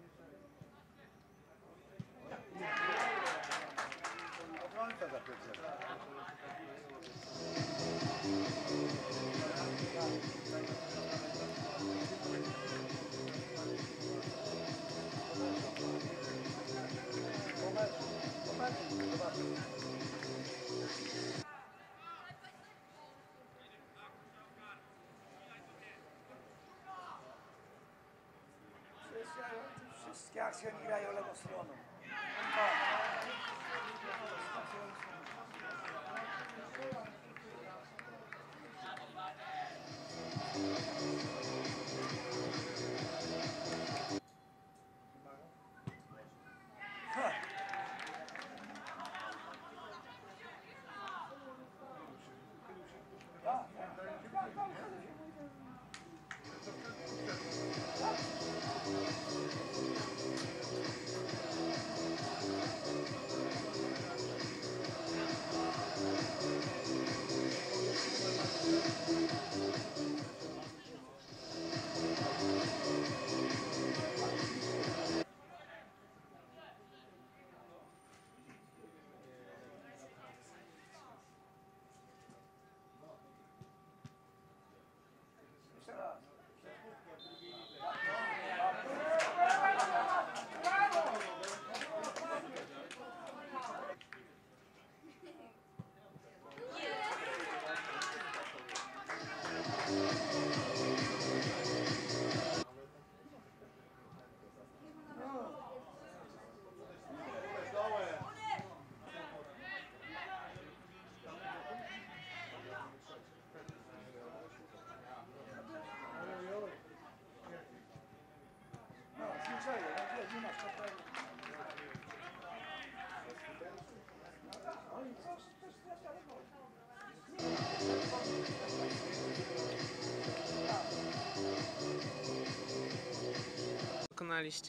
Gracias. Scarsi ogni graio la costruono.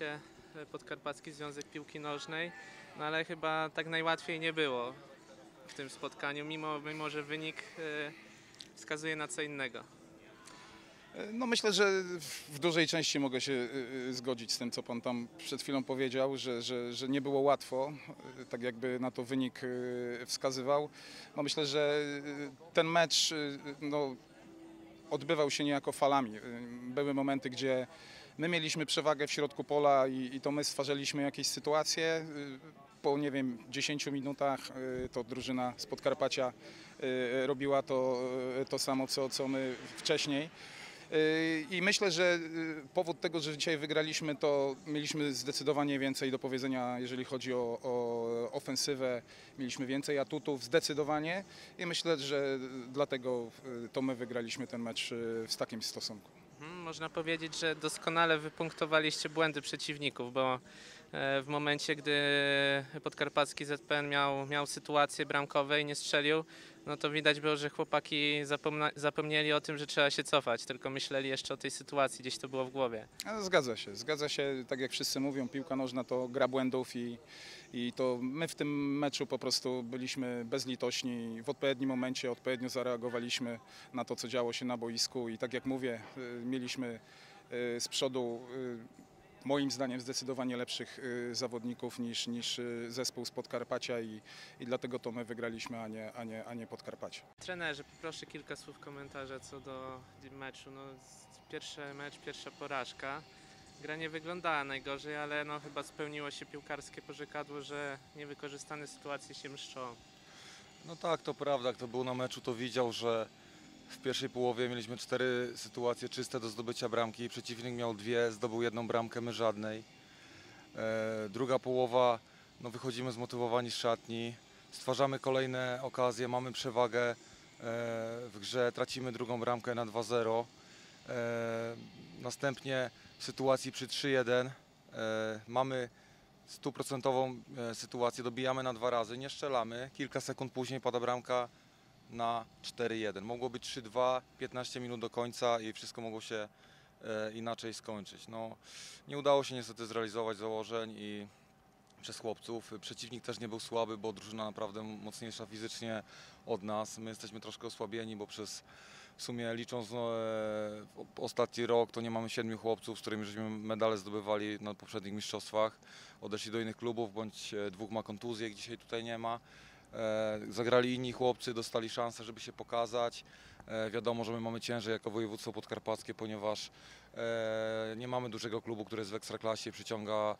E, Podkarpacki Związek Piłki Nożnej, no ale chyba tak najłatwiej nie było w tym spotkaniu, mimo, mimo że wynik e, wskazuje na co innego. No myślę, że w dużej części mogę się y, y, zgodzić z tym, co pan tam przed chwilą powiedział, że, że, że nie było łatwo, y, tak jakby na to wynik wskazywał. No myślę, że ten mecz no, odbywał się niejako falami. Były momenty, gdzie my mieliśmy przewagę w środku pola i, i to my stwarzaliśmy jakieś sytuacje. Po, nie wiem, 10 minutach to drużyna z Podkarpacia robiła to, to samo, co, co my wcześniej. I myślę, że y, powód tego, że dzisiaj wygraliśmy, to mieliśmy zdecydowanie więcej do powiedzenia, jeżeli chodzi o, o ofensywę. Mieliśmy więcej atutów, zdecydowanie. I myślę, że dlatego y, to my wygraliśmy ten mecz y, w takim stosunku. Mhm, Można powiedzieć, że doskonale wypunktowaliście błędy przeciwników, bo w momencie, gdy podkarpacki ZPN miał, miał sytuację bramkowej i nie strzelił, no to widać było, że chłopaki zapomna- zapomnieli o tym, że trzeba się cofać, tylko myśleli jeszcze o tej sytuacji, gdzieś to było w głowie. Zgadza się, zgadza się, tak jak wszyscy mówią, piłka nożna to gra błędów i, i to my w tym meczu po prostu byliśmy bezlitośni. W odpowiednim momencie odpowiednio zareagowaliśmy na to, co działo się na boisku. I tak jak mówię, y, mieliśmy y, z przodu y, moim zdaniem zdecydowanie lepszych y, zawodników niż, niż y, zespół z Podkarpacia i, i dlatego to my wygraliśmy, a nie, a nie, a nie Podkarpacie. Trenerze, poproszę kilka słów komentarza co do meczu. No, pierwszy mecz, pierwsza porażka. Gra nie wyglądała najgorzej, ale no, chyba spełniło się piłkarskie porzekadło, że niewykorzystane sytuacje się mszczą. No tak, to prawda. Kto był na meczu, to widział, że w pierwszej połowie mieliśmy cztery sytuacje czyste do zdobycia bramki. Przeciwnik miał dwie, zdobył jedną bramkę, my żadnej. E, druga połowa, no wychodzimy zmotywowani z szatni, stwarzamy kolejne okazje, mamy przewagę e, w grze, tracimy drugą bramkę na 2-0. E, następnie w sytuacji przy 3-1 e, mamy stuprocentową sytuację, dobijamy na dwa razy, nie strzelamy. Kilka sekund później pada bramka na 4-1. Mogło być 3-2, 15 minut do końca i wszystko mogło się e, inaczej skończyć. No, nie udało się niestety zrealizować założeń i przez chłopców. Przeciwnik też nie był słaby, bo drużyna naprawdę mocniejsza fizycznie od nas. My jesteśmy troszkę osłabieni, bo przez w sumie licząc no, e, ostatni rok, to nie mamy siedmiu chłopców, z którymi żeśmy medale zdobywali na poprzednich mistrzostwach. Odeszli do innych klubów, bądź e, dwóch ma kontuzję, dzisiaj tutaj nie ma. E, Zagrali inni chłopcy, dostali szansę, żeby się pokazać. E, Wiadomo, że my mamy ciężej jako województwo podkarpackie, ponieważ e, nie mamy dużego klubu, który jest w ekstraklasie i przyciąga,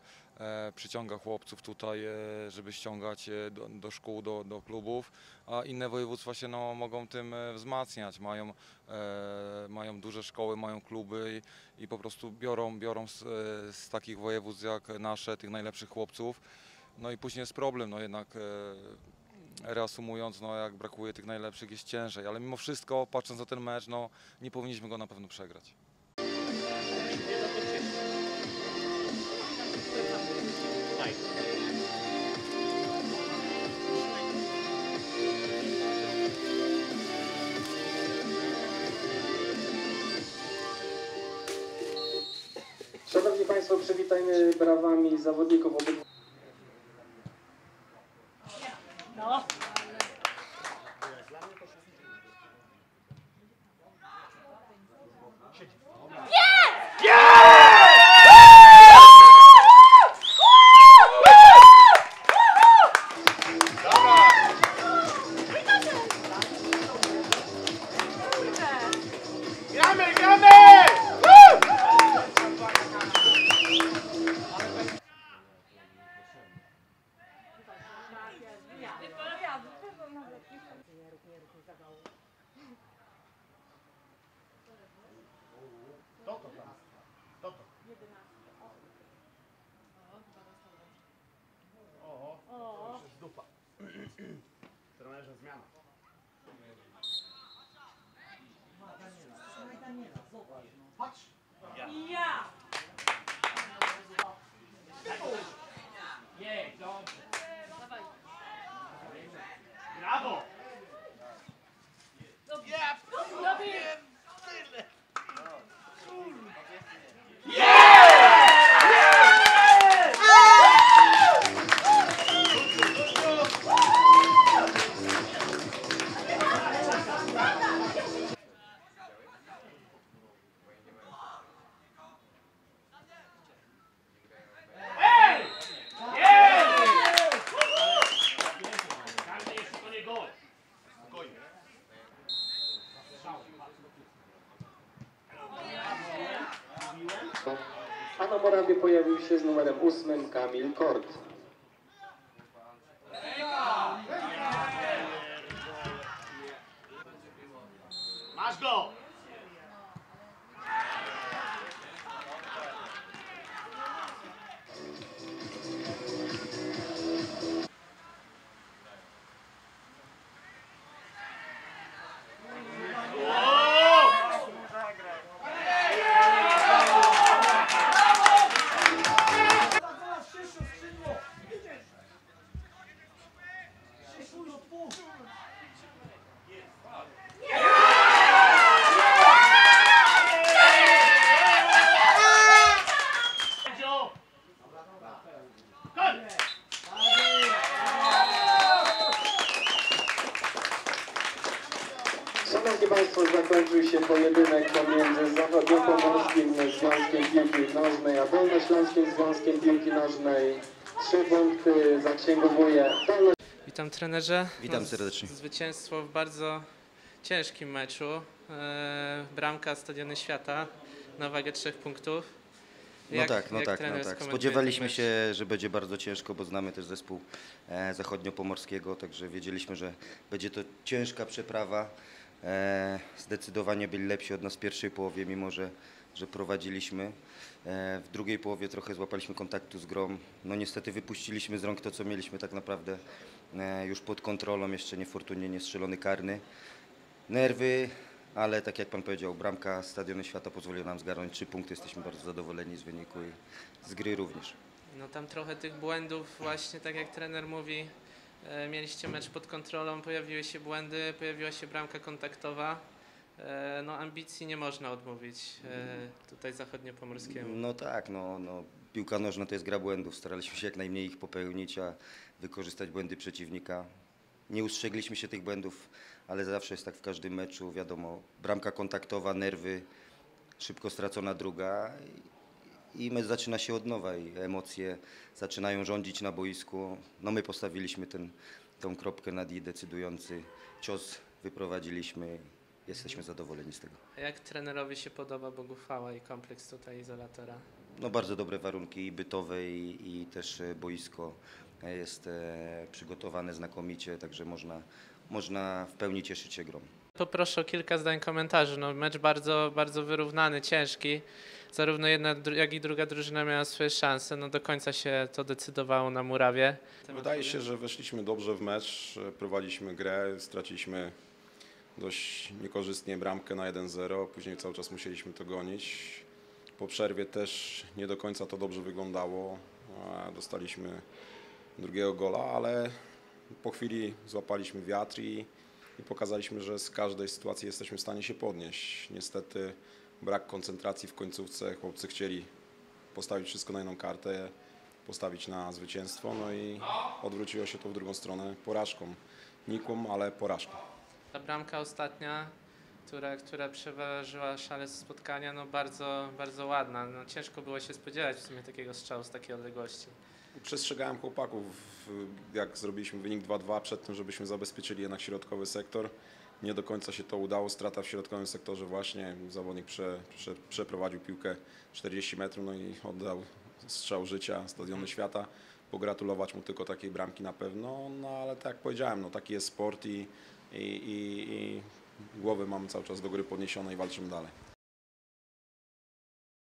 przyciąga chłopców tutaj, żeby ściągać do, do szkół, do, do klubów, a inne województwa się no, mogą tym wzmacniać. Mają, mają duże szkoły, mają kluby i, i po prostu biorą, biorą z, z takich województw jak nasze tych najlepszych chłopców. No i później jest problem, no jednak reasumując, no jak brakuje tych najlepszych jest ciężej, ale mimo wszystko patrząc na ten mecz, no nie powinniśmy go na pewno przegrać. Szanowni Państwo, przywitajmy brawami zawodników obydwu. Oho, to już jest dupa. Trenerze zmiana. Patrz! Ja! Brawo! Każdy na Morawie pojawił się z numerem 8 Kamil Kort. Dolno Witam trenerze. Witam serdecznie. Zwycięstwo w bardzo ciężkim meczu. E, bramka Stadiony Świata na wagę trzech punktów. No Jak- tak, no tak, no tak. Spodziewaliśmy się, że będzie bardzo ciężko, bo znamy też zespół e, zachodniopomorskiego, także wiedzieliśmy, że będzie to ciężka przeprawa. E, zdecydowanie byli lepsi od nas w pierwszej połowie, mimo że, że prowadziliśmy. E, w drugiej połowie trochę złapaliśmy kontaktu z grą. No niestety wypuściliśmy z rąk to, co mieliśmy tak naprawdę e, już pod kontrolą, jeszcze niefortunnie nie strzelony karny. Nerwy, ale tak jak Pan powiedział, bramka Stadionu Świata pozwoliła nam zgarnąć trzy punkty. Jesteśmy bardzo zadowoleni z wyniku i z gry również. No tam trochę tych błędów, właśnie tak jak trener mówi, e, mieliście mecz pod kontrolą, pojawiły się błędy, pojawiła się bramka kontaktowa. E, no ambicji nie można odmówić e, tutaj zachodniopomorskiemu. No tak, no, no piłka nożna to jest gra błędów. Staraliśmy się jak najmniej ich popełnić, a wykorzystać błędy przeciwnika. Nie ustrzegliśmy się tych błędów, ale zawsze jest tak w każdym meczu. Wiadomo, bramka kontaktowa, nerwy, szybko stracona druga i mecz zaczyna się od nowa i emocje zaczynają rządzić na boisku. No my postawiliśmy ten, tą kropkę nad i decydujący cios wyprowadziliśmy. Jesteśmy zadowoleni z tego. A jak trenerowi się podoba Boguchwała i kompleks tutaj izolatora? No bardzo dobre warunki i bytowe i, i też e, boisko jest e, przygotowane znakomicie, także można, można w pełni cieszyć się grą. Poproszę o kilka zdań komentarzy. No, mecz bardzo, bardzo wyrównany, ciężki. Zarówno jedna, jak i druga drużyna miała swoje szanse. No, do końca się to decydowało na murawie. Wydaje się, że weszliśmy dobrze w mecz, e, prowadziliśmy grę, straciliśmy dość niekorzystnie bramkę na 1-0, później cały czas musieliśmy to gonić. Po przerwie też nie do końca to dobrze wyglądało, dostaliśmy drugiego gola, ale po chwili złapaliśmy wiatr i, i pokazaliśmy, że z każdej sytuacji jesteśmy w stanie się podnieść. Niestety brak koncentracji w końcówce, chłopcy chcieli postawić wszystko na jedną kartę, postawić na zwycięstwo, no i odwróciło się to w drugą stronę porażką. Nikłą, ale porażką. Ta bramka ostatnia, która, która przeważyła szale spotkania, no bardzo, bardzo ładna. No, ciężko było się spodziewać w sumie takiego strzału z takiej odległości. Przestrzegałem chłopaków, jak zrobiliśmy wynik 2-2 przed tym, żebyśmy zabezpieczyli jednak środkowy sektor. Nie do końca się to udało, strata w środkowym sektorze właśnie. Zawodnik prze, prze, przeprowadził piłkę 40 metrów no i oddał strzał życia Stadionu Świata. Pogratulować mu tylko takiej bramki na pewno, no ale tak jak powiedziałem, no taki jest sport i, i, i, i głowy mamy cały czas do góry podniesione i walczymy dalej.